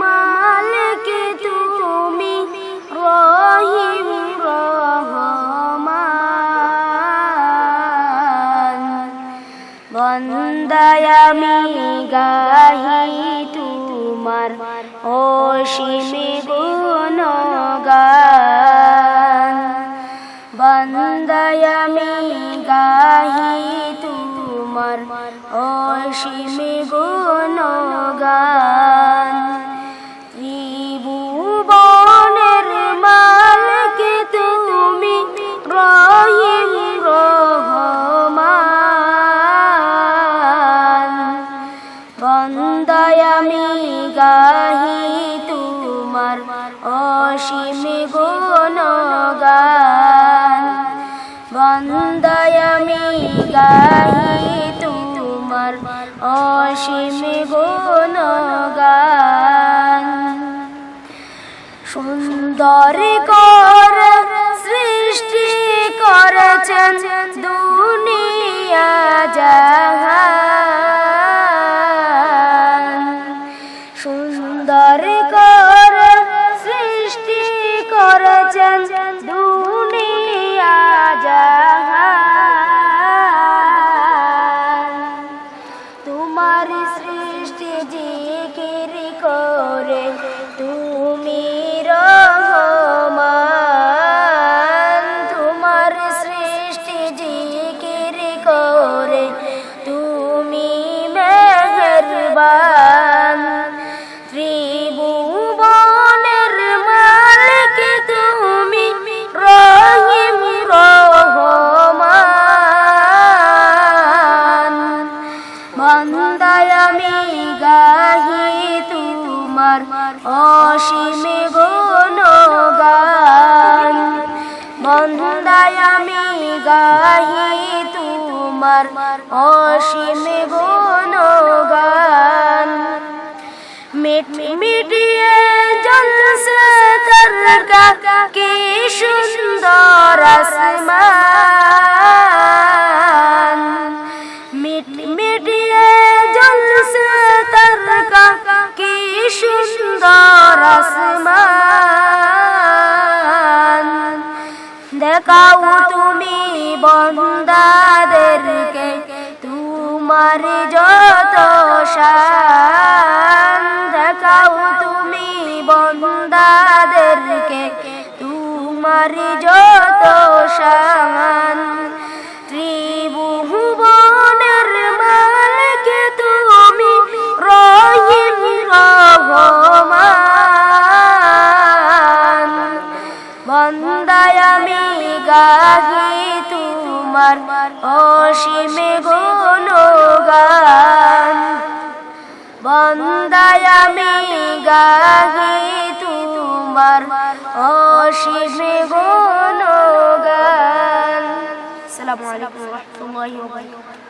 মালিক তুমি রহিম বন্দায় গাহি তোমার অসীমে অসীমে গুণগান। ত্রিভুবনের মালিক তুমি রহিম রহমান। বন্দায় আমি গাহি তোমার অসীম গুণগান। বন্দায় আমি গাহি তোমার অসীম গুণগান। সুন্দর কর সৃষ্টি করেছেন দুনিয়া জাহান। সুন্দর কর সৃষ্টি করেছেন Bye. তোমার অসীম গুণগান। মিট, মিটিয়ে জলসে তরকা কি সুন্দর আসমান। মিট, মিটিয়ে জলসে তরকা কি সুন্দর আসমান। দেখাও তুমি বন্দাদেরকে তোমার যত দেখাও তুমি বন্দাদেরকে তোমার যত শান তোমার অসীমে গুণগান। বন্দায় আমি গাহি তোমার অসীমে গুণগান। আসসালামু আলাইকুম ওয়া রাহমাতুল্লাহি ওয়া বারাকাতুহু।